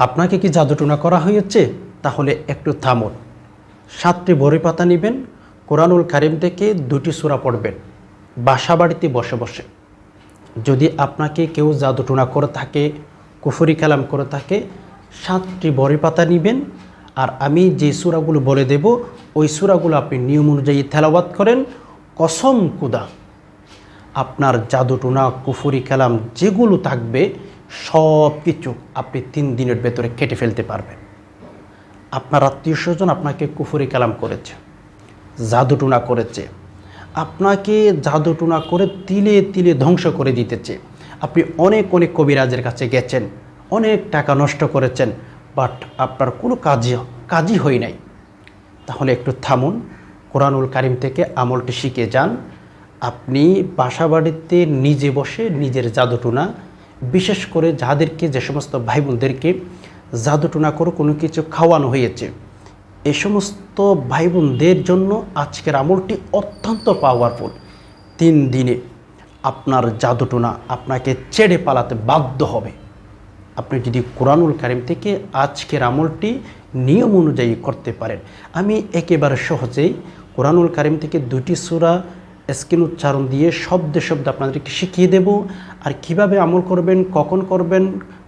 আপনাকে কি জাদুটোনা করা হয়েছে? তাহলে একটু থামুন। সাতটি বড়ি পাতা নেবেন, কোরআনুল কারিম থেকে দুটি সূরা পড়বেন। বাসা বাড়িতে বসে বসে। যদি আপনাকে কেউ জাদুটোনা করে থাকে, কুফুরি কালাম করে থাকে, সাতটি বড়ি পাতা নেবেন, আর আমি যে সূরাগুলো বলে দেব, ওই সূরাগুলো আপনি নিয়ম অনুযায়ী তেলাওয়াত করেন, কসম কুদা। আপনার জাদুটোনা, কুফুরি কালাম যেগুলো থাকবে সব কিছু আপনি তিন দিনের ভেতরে কেটে ফেলতে পারবেন। আপনার আত্মীয় স্বজন আপনাকে কুফুরি কালাম করেছে, জাদুটুনা করেছে, আপনাকে জাদুটুনা করে তিলে তিলে ধ্বংস করে দিতেছে। আপনি অনেক অনেক কবিরাজের কাছে গেছেন, অনেক টাকা নষ্ট করেছেন বাট আপনার কোনো কাজই কাজই হয় নাই। তাহলে একটু থামুন, কোরআনুল কারিম থেকে আমলটি শিখে যান। আপনি বাসা বাড়িতে নিজে বসে নিজের জাদুটুনা বিশেষ করে যাদেরকে, যে সমস্ত ভাই বোনদেরকে জাদুটুনা করে কোনো কিছু খাওয়ানো হয়েছে এই সমস্ত ভাই বোনদের জন্য আজকের আমলটি অত্যন্ত পাওয়ারফুল তিন দিনে আপনার জাদুটুনা আপনাকে ছেড়ে পালাতে বাধ্য হবে। আপনি যদি কোরআনুল কারিম থেকে আজকের আমলটি নিয়ম অনুযায়ী করতে পারেন, আমি একেবারে সহজেই কোরআনুল কারিম থেকে দুটি সূরা স্ক্রিন উচ্চারণ দিয়ে শব্দে শব্দ আপনাদেরকে শিখিয়ে দেব আর কীভাবে আমল করবেন, কখন করবেন,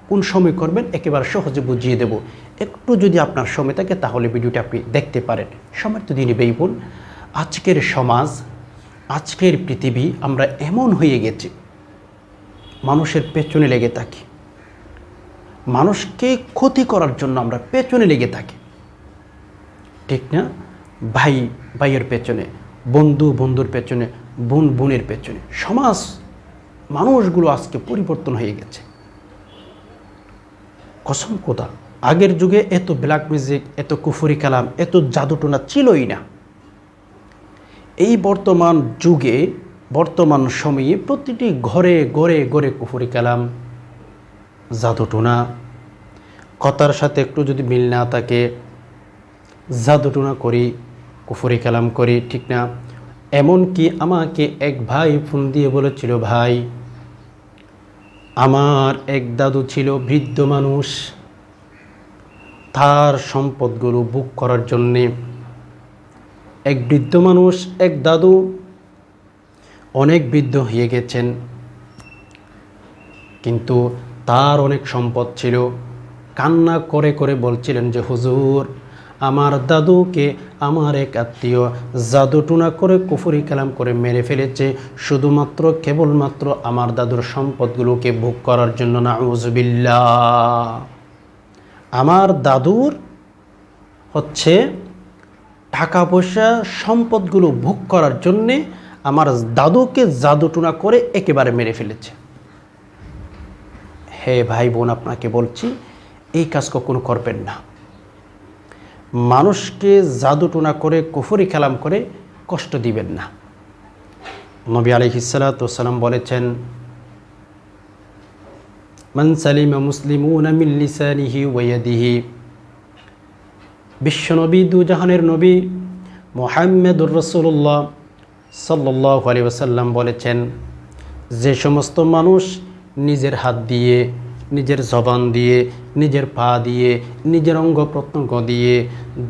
কোন সময় করবেন একেবারে সহজে বুঝিয়ে দেব। একটু যদি আপনার সময় থাকে তাহলে ভিডিওটি আপনি দেখতে পারেন। সময় তো দিনই বেইবুন আজকের সমাজ, আজকের পৃথিবী আমরা এমন হয়ে গেছি, মানুষের পেছনে লেগে থাকি। মানুষকে ক্ষতি করার জন্য আমরা পেছনে লেগে থাকি। ঠিক না? ভাই, ভাইয়ের পেছনে। বন্ধু বন্ধুর পেছনে, বোন বোনের পেছনে। সমাজ, মানুষগুলো আজকে পরিবর্তন হয়ে গেছে। কসম কোথা আগের যুগে এত ব্ল্যাক মিউজিক এত কুফুরি কালাম, এত জাদুটোনা ছিলই না। এই বর্তমান যুগে, বর্তমান সময়ে প্রতিটি ঘরে ঘরে ঘরে কুফুরি কালাম, জাদুটোনা। কথার সাথে একটু যদি মিল না থাকে, জাদুটোনা করি। কুফুরি কালাম করি, ঠিক না? এমনকি আমাকে এক ভাই ফোন দিয়ে বলেছিল, ভাই, আমার এক দাদু ছিল বৃদ্ধ মানুষ। তার সম্পদগুলো বুক করার জন্যে এক বৃদ্ধ মানুষ, এক দাদু, অনেক বৃদ্ধ হয়ে গেছেন। কিন্তু তার অনেক সম্পদ ছিল। কান্না করে করে বলছিলেন যে, হুজুর আমার দাদুকে আমার এক আত্মীয় জাদুটুনা করে কুফুরি কালাম করে মেরে ফেলেছে। শুধুমাত্র, কেবলমাত্র আমার দাদুর সম্পদগুলোকে ভোগ করার জন্য না উজবিল্লা আমার দাদুর হচ্ছে টাকা পয়সা সম্পদগুলো ভোগ করার জন্যে আমার দাদুকে জাদুটুনা করে একেবারে মেরে ফেলেছে। হে ভাই বোন, আপনাকে বলছি, এই কাজ কখনো করবেন না। মানুষকে জাদুটুনা করে, কুফুরি খেলাম করে কষ্ট দিবেন না। নবী আলহিসাল্লাম বলেছেন, মান সালিমা মুসলিমুন মিন লিসানিহি ওয়াদিহি বিশ্বনবী, দুজাহানের নবী মোহাম্মদুর রসুল্লাহ সাল্লাহ আলী ওসাল্লাম বলেছেন, যে সমস্ত মানুষ নিজের হাত দিয়ে নিজের জবান দিয়ে, নিজের পা দিয়ে, নিজের অঙ্গ প্রত্যঙ্গ দিয়ে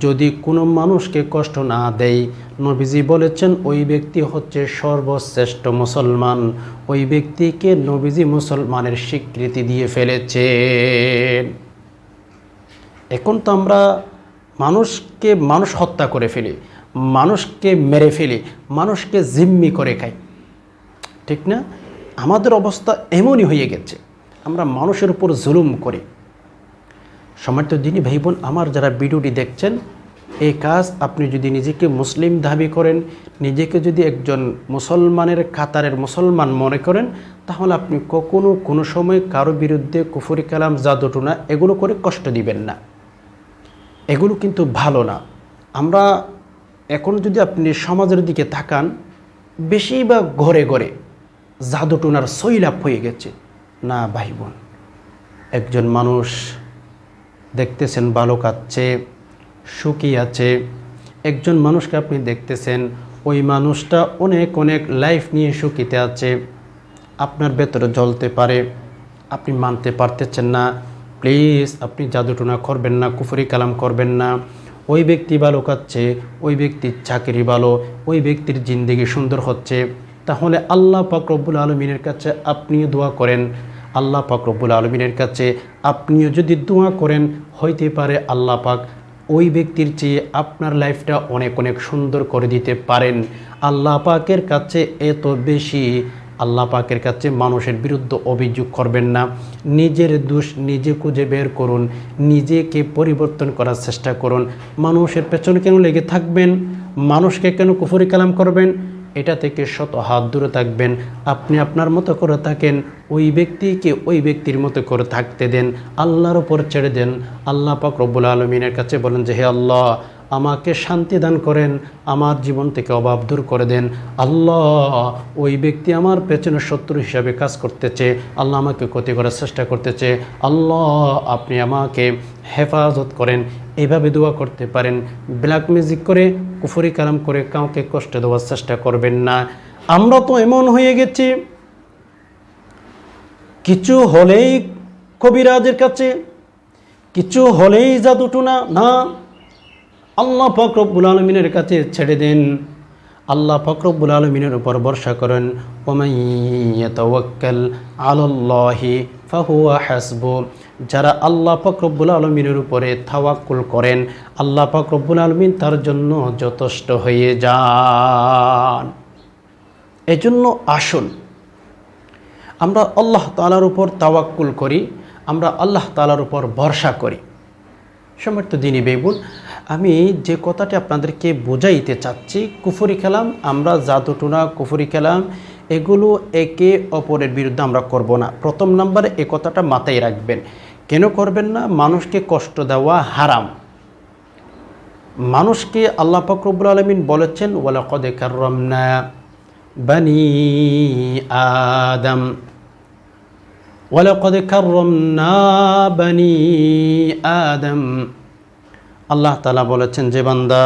যদি কোনো মানুষকে কষ্ট না দেয়, নবীজি বলেছেন, ওই ব্যক্তি হচ্ছে সর্বশ্রেষ্ঠ মুসলমান। ওই ব্যক্তিকে নবীজি মুসলমানের স্বীকৃতি দিয়ে ফেলেছে এখন তো আমরা মানুষকে মানুষ হত্যা করে ফেলি, মানুষকে মেরে ফেলি, মানুষকে জিম্মি করে খাই। ঠিক না? আমাদের অবস্থা এমনই হয়ে গেছে। আমরা মানুষের উপর জুলুম করি। সম্মানিত দিনী ভাই বোন, আমার যারা ভিডিওটি দেখছেন, এই কাজ আপনি যদি নিজেকে মুসলিম দাবি করেন, নিজেকে যদি একজন মুসলমানের কাতারের মুসলমান মনে করেন, তাহলে আপনি কখনো কোনো সময় কারও বিরুদ্ধে কুফুরি কালাম জাদুটুনা এগুলো করে কষ্ট দিবেন না। এগুলো কিন্তু ভালো না। আমরা এখন যদি আপনি সমাজের দিকে তাকান, বেশিরভাগ ঘরে ঘরে জাদুটুনার সৈলাভ হয়ে গেছে। না ভাই বোন একজন মানুষ দেখতেছেন, ভালো কাচ্ছে সুখী আছে। একজন মানুষকে আপনি দেখতেছেন, ওই মানুষটা অনেক অনেক লাইফ নিয়ে সুখীতে আছে। আপনার ভেতরে জ্বলতে পারে, আপনি মানতে পারতেছেন না। প্লিজ, আপনি জাদুটোনা করবেন না, কুফরি কালাম করবেন না। ওই ব্যক্তি ভালো কাচ্ছে ওই ব্যক্তির চাকরি ভালো, ওই ব্যক্তির জিন্দিগি সুন্দর হচ্ছে। তাহলে আল্লাহ পাক রব্বুল আলমিনের কাছে আপনিও দোয়া করেন আল্লাহ পাক রব্বুল আলমিনের কাছে আপনিও যদি দোয়া করেন, হইতে পারে আল্লাহ পাক ওই ব্যক্তির চেয়ে আপনার লাইফটা অনেক অনেক সুন্দর করে দিতে পারেন। আল্লাহ পাকের কাছে এত বেশি, আল্লাহ পাকের কাছে মানুষের বিরুদ্ধে অভিযোগ করবেন না। নিজের দোষ নিজে খুঁজে বের করুন, নিজেকে পরিবর্তন করার চেষ্টা করুন। মানুষের পেছনে কেন লেগে থাকবেন? মানুষকে কেন কুফরি কালাম করবেন? এটা থেকে শত হাত দূরে থাকবেন। আপনি আপনার মতো করে থাকেন, ওই ব্যক্তিকে ওই ব্যক্তির মতো করে থাকতে দেন। আল্লাহর ওপর ছেড়ে দেন। আল্লাহ পাক রব্বুল আলমিনের কাছে বলেন যে, হে আল্লাহ আমাকে শান্তি দান করেন, আমার জীবন থেকে অভাব দূর করে দেন। আল্লাহ ওই ব্যক্তি আমার পেছনে শত্রু হিসাবে কাজ করতেছে, আল্লাহ আমাকে ক্ষতি করার চেষ্টা করতেছে। আল্লাহ আপনি আমাকে হেফাজত করেন এইভাবে দোয়া করতে পারেন। ব্ল্যাক মিউজিক করে, কুফরি কালাম করে কাউকে কষ্ট দেওয়ার চেষ্টা করবেন না। আমরা তো এমন হয়ে গেছি, কিছু হলেই কবিরাজের কাছে, কিছু হলেই জাদুটুনা, না আল্লাহ ফকরবুল আলমিনের কাছে ছেড়ে দেন। আল্লাহ ফকরবুল আলমিনের উপর ভরসা করেন। ওমাইয়াতাওয়াক্কাল ফাহুয়া হাসবু। যারা আল্লাহ ফকরবুল আলমিনের উপরে তাওয়াক্কুল করেন, আল্লাহ ফকরবুল আলমিন তার জন্য যথেষ্ট হয়ে যান। এজন্য আসুন, আমরা আল্লাহ তালার উপর তাওয়াক্কুল করি, আমরা আল্লাহ তালার উপর ভরসা করি। সমর্থ দিনী বেগুন আমি যে কথাটি আপনাদেরকে বোঝাইতে চাচ্ছি, কুফুরি খেলাম, আমরা জাদুটুনা কুফুরি খেলাম, এগুলো একে অপরের বিরুদ্ধে আমরা করব না। প্রথম নম্বরে, এ কথাটা মাথায় রাখবেন। কেন করবেন না? মানুষকে কষ্ট দেওয়া হারাম। মানুষকে আল্লাহ ফকরবুল আলমিন বলেছেন, ওয়ালাকদে কাররমনা বানি আদম। ওয়ালাকদ কাররমনা বানি আদম। আল্লাহ তালা বলেছেন, যে বান্দা,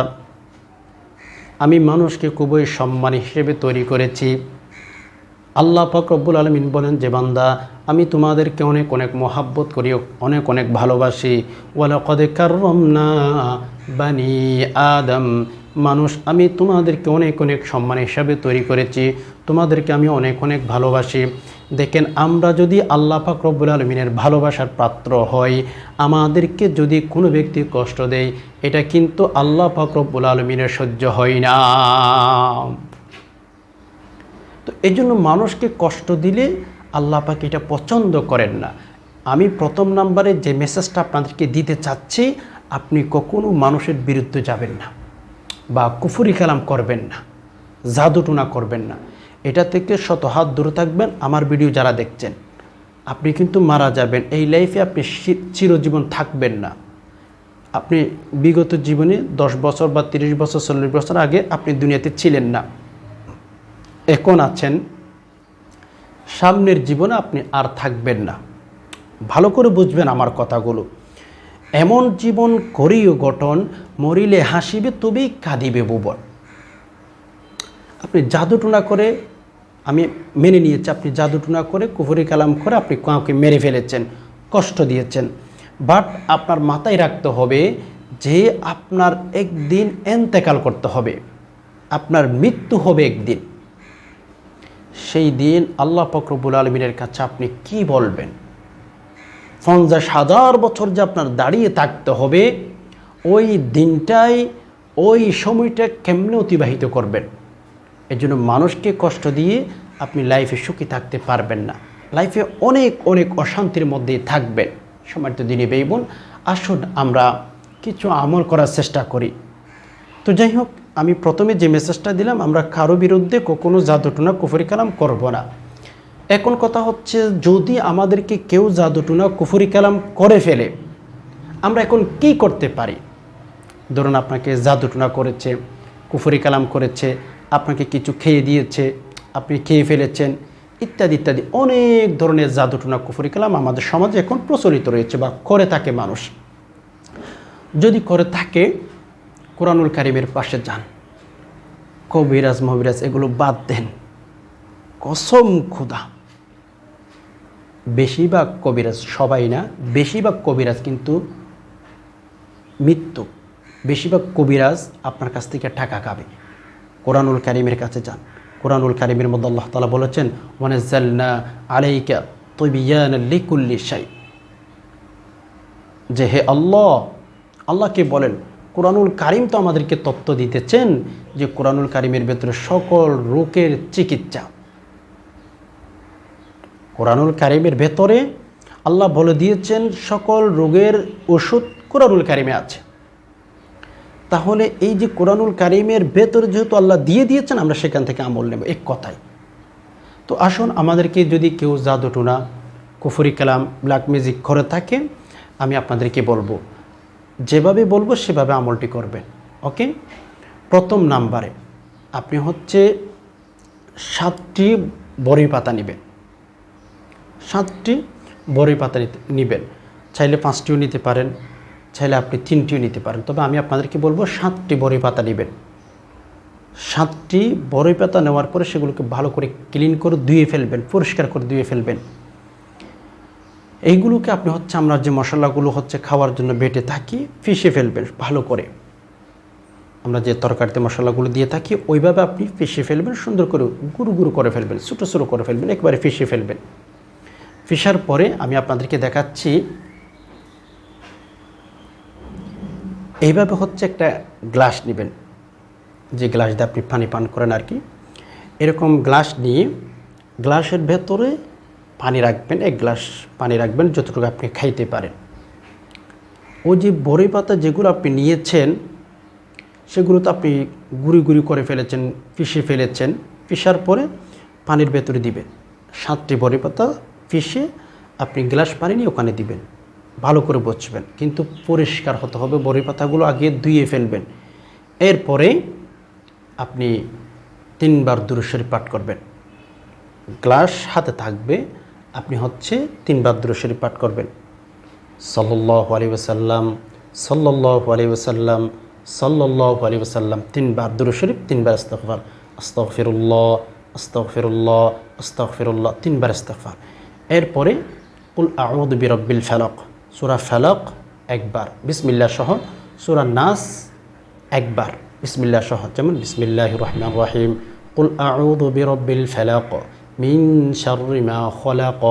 আমি মানুষকে খুবই সম্মান হিসেবে তৈরি করেছি। আল্লাহ ফকরবুল আলমিন বলেন, যে বান্দা, আমি তোমাদেরকে অনেক অনেক মহাব্বত করি, অনেক অনেক ভালোবাসি। ওয়ালাকদ কাররমনা বানি আদম, মানুষ, আমি তোমাদেরকে অনেক অনেক সম্মান হিসাবে তৈরি করেছি। তোমাদেরকে আমি অনেক অনেক ভালোবাসি। দেখেন, আমরা যদি আল্লাহ পাক রব্বুল আলমিনের ভালোবাসার পাত্র হই, আমাদেরকে যদি কোনো ব্যক্তি কষ্ট দেয়, এটা কিন্তু আল্লাহ পাক রব্বুল আলমিনের সহ্য হয় না। তো এই জন্য মানুষকে কষ্ট দিলে আল্লাহ পাক এটা পছন্দ করেন না। আমি প্রথম নাম্বারে যে মেসেজটা আপনাদেরকে দিতে চাচ্ছি, আপনি কখনো মানুষের বিরুদ্ধে যাবেন না বা কুফুরি কালাম করবেন না, জাদুটুনা করবেন না। এটা থেকে শত হাত দূরে থাকবেন আমার ভিডিও যারা দেখছেন। আপনি কিন্তু মারা যাবেন। এই লাইফে আপনি চিরজীবন থাকবেন না। আপনি বিগত জীবনে দশ বছর বা তিরিশ বছর, চল্লিশ বছর আগে আপনি দুনিয়াতে ছিলেন না। এখন আছেন। সামনের জীবনে আপনি আর থাকবেন না। ভালো করে বুঝবেন আমার কথাগুলো। এমন জীবন করিও গঠন, মরিলে হাসিবে তবেই কাঁদিবে ভুবন আপনি জাদুটুনা করে আমি মেনে নিয়েছি, আপনি জাদুটুনা করে, কুফরি কালাম করে আপনি কাউকে মেরে ফেলেছেন, কষ্ট দিয়েছেন। বাট আপনার মাথায় রাখতে হবে যে আপনার একদিন এন্তেকাল করতে হবে। আপনার মৃত্যু হবে একদিন। সেই দিন আল্লাহ ফকরবুল আলমিনের কাছে আপনি কি বলবেন? পঞ্চাশ হাজার বছর যে আপনার দাঁড়িয়ে থাকতে হবে, ওই দিনটাই, ওই সময়টা কেমনে অতিবাহিত করবেন? এর জন্য মানুষকে কষ্ট দিয়ে আপনি লাইফে সুখী থাকতে পারবেন না। লাইফে অনেক অনেক অশান্তির মধ্যে থাকবেন। সময়টা দিনে বেইবন আসুন আমরা কিছু আমল করার চেষ্টা করি। তো যাই হোক, আমি প্রথমে যে মেসেজটা দিলাম, আমরা কারও বিরুদ্ধে কখনো জাদুটুনা, কুফরি কালাম করব না। এখন কথা হচ্ছে, যদি আমাদেরকে কেউ জাদুটুনা, কুফরি কালাম করে ফেলে, আমরা এখন কি করতে পারি? ধরুন আপনাকে জাদুটুনা করেছে, কুফরি কালাম করেছে আপনাকে কিছু খেয়ে দিয়েছে, আপনি খেয়ে ফেলেছেন, ইত্যাদি ইত্যাদি। অনেক ধরনের জাদুটুনা কুফরি কালাম আমাদের সমাজে এখন প্রচলিত রয়েছে বা করে থাকে মানুষ। যদি করে থাকে, কোরআনুল কারিমের পাশে যান। কবিরাজ মবিরাজ এগুলো বাদ দেন। কসম খুদা। বেশিরভাগ কবিরাজ সবাই না, বেশিরভাগ কবিরাজ কিন্তু মৃত্যু। বেশিরভাগ কবিরাজ আপনার কাছ থেকে টাকা খাবে। কোরআনুল কারিমের কাছে যান। কোরআনুল কারিমের মধ্যে আল্লাহ তালা বলেছেন, ওয়ানাজ্জালনা আলাইকা তবিয়ান লিকুল্লি শাই। যে হে আল্লাহ, আল্লাহকে বলেন, কোরআনুল কারিম তো আমাদেরকে তত্ত্ব দিতেছেন যে কোরআনুল কারিমের ভেতরে সকল রোগের চিকিৎসা। কোরআনুল কারিমের ভেতরে আল্লাহ বলে দিয়েছেন, সকল রোগের ওষুধ কোরআনুল কারিমে আছে। তাহলে এই যে কোরআনুল কারিমের ভেতরে যেহেতু আল্লাহ দিয়ে দিয়েছেন, আমরা সেখান থেকে আমল নেব। এক কথাই তো আসুন আমাদেরকে যদি কেউ জাদুটুনা কুফুরি কালাম ব্ল্যাক মিউজিক করে থাকে, আমি আপনাদেরকে বলব, যেভাবে বলব সেভাবে আমলটি করবেন। ওকে? প্রথম নাম্বারে আপনি হচ্ছে সাতটি বড়ি পাতা নেবেন। সাতটি বড়ি পাতা নেবেন। চাইলে পাঁচটিও নিতে পারেন। চাইলে আপনি তিনটিও নিতে পারেন। তবে আমি আপনাদেরকে বলব, সাতটি বড়ি পাতা নেবেন। সাতটি বড়ই পাতা নেওয়ার পরে সেগুলোকে ভালো করে ক্লিন করে ধুয়ে ফেলবেন, পরিষ্কার করে ধুয়ে ফেলবেন। এইগুলোকে আপনি হচ্ছে আমরা যে মশলাগুলো হচ্ছে খাওয়ার জন্য বেটে থাকি, পিষে ফেলবেন ভালো করে। আমরা যে তরকারিতে মশলাগুলো দিয়ে থাকি, ওইভাবে আপনি পিষে ফেলবেন, সুন্দর করে গুরু গুরু করে ফেলবেন, ছোটো ছোটো করে ফেলবেন, একবারে পিষে ফেলবেন। ফিসার পরে আমি আপনাদেরকে দেখাচ্ছি এইভাবে হচ্ছে একটা গ্লাস নেবেন। যে গ্লাস দিয়ে আপনি পানি পান করেন আর কি। এরকম গ্লাস নিয়ে গ্লাসের ভেতরে পানি রাখবেন, এক গ্লাস পানি রাখবেন যতটুকু আপনি খাইতে পারেন। ওই যে বড়ি পাতা যেগুলো আপনি নিয়েছেন, সেগুলো তো আপনি গুঁড়ি গুঁড়ি করে ফেলেছেন, পিষে ফেলেছেন, পিষার পরে পানির ভেতরে দিবেন। সাতটি বড়ি পাতা পিষে আপনি গ্লাস পানি নিয়ে ওখানে দিবেন। ভালো করে বসবেন। কিন্তু পরিষ্কার হতে হবে, বড়ি পাতাগুলো আগে ধুয়ে ফেলবেন। এরপরে আপনি তিনবার দুরুশরীফ পাঠ করবেন। গ্লাস হাতে থাকবে, আপনি হচ্ছে তিনবার দুরুশরীফ পাঠ করবেন। সাল্লাহ আলী ওসাল্লাম সাল্লাহ আলী ওসাল্লাম সাল্লাহ আলী ওসাল্লাম তিনবার দুরুশরীফ তিনবার ইস্তফার আস্তফিরুল্লাহ আস্তফিরুল্লাহ আস্তফিরুল্লাহ তিনবার ইস্তফার এরপরে, কুল আউদ বিরব্বিল ফালক। সুরা ফালক একবার বিসমিল্লা সহ সুরা নাস একবার বিসমিল্লা সহ যেমন বিসমিল্লাহ রহমান রাহিম কুল আউদ বিরব্বিল ফালক মিন শাররি মা খলাক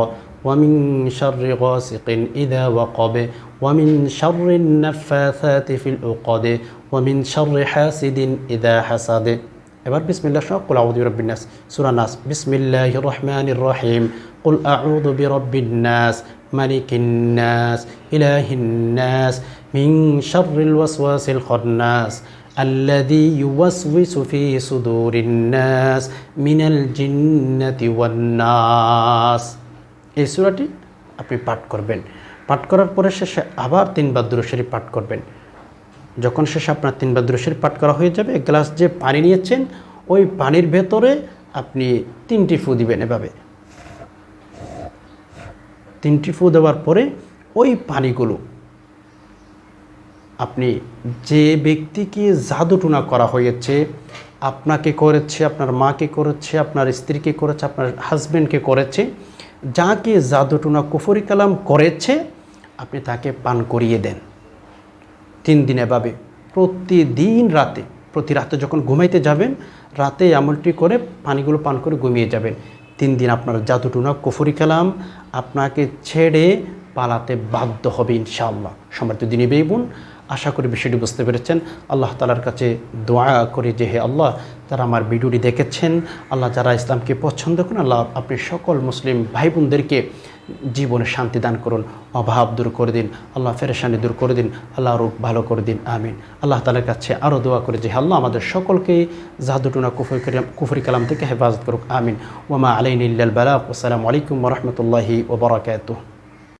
ومن شر غاسق إذا وقب ومن شر النفاثات في العقد ومن شر حاسد إذا حسد এবার বিসমিল্লাহ সহ কুল আউযু বিরাব্বিন নাস সূরা নাস বিসমিল্লাহির রহমানির রহিম কুল আউযু বিরাব্বিন নাস মালিকিন নাস ইলাহিন নাস মিন শাররিল ওয়াসওয়াসিল খান্নাস الذي يوسوس في صدور الناس من الجنة والناس এই সূরাটি আপনি পাঠ করবেন পাঠ করার পরে শেষে আবার তিনবার দুরুশরীফ পাঠ করবেন যখন শেষে আপনার তিনবার দুরুশরীফ পাঠ করা হয়ে যাবে এক গ্লাস যে পানি নিয়েছেন ওই পানির ভেতরে আপনি তিনটি ফু দিবেন এভাবে তিনটি ফু দেওয়ার পরে ওই পানিগুলো আপনি যে ব্যক্তিকে জাদুটুনা করা হয়েছে, আপনাকে করেছে, আপনার মাকে করেছে, আপনার স্ত্রীকে করেছে, আপনার হাজব্যান্ডকে করেছে, যাকে জাদুটুনা কুফরি কালাম করেছে, আপনি তাকে পান করিয়ে দেন। তিন দিন এভাবে। প্রতিদিন রাতে, প্রতি রাতে যখন ঘুমাইতে যাবেন, রাতে আমলটি করে পানিগুলো পান করে ঘুমিয়ে যাবেন। তিন দিন আপনার জাদুটুনা কুফুরি কালাম আপনাকে ছেড়ে পালাতে বাধ্য হবে ইনশাআল্লাহ। সম্রাট দিনী বেইবুন আশা করি বিষয়টি বুঝতে পেরেছেন। আল্লাহ তালার কাছে দোয়া করে যে হে আল্লাহ তারা আমার ভিডিওটি দেখেছেন, আল্লাহ যারা ইসলামকে পছন্দ করেন, আল্লাহ আপনি সকল মুসলিম ভাই বোনদেরকে জীবনে শান্তি দান করুন, অভাব দূর করে দিন, আল্লাহ ফেরেশানি দূর করে দিন আল্লাহ রূপ ভালো করে দিন, আমিন। আল্লাহ তালার কাছে আরও দোয়া করে যে আল্লাহ, আমাদের সকলকে জাদুটুনা কুফরি কালাম কুফরি কালাম থেকে হেফাজত করুক, আমিন। ওমা আলাইন ইল্লাল বালাক আসসালামু আলাইকুম রহমতুল্লাহি ওবরাকাতুহ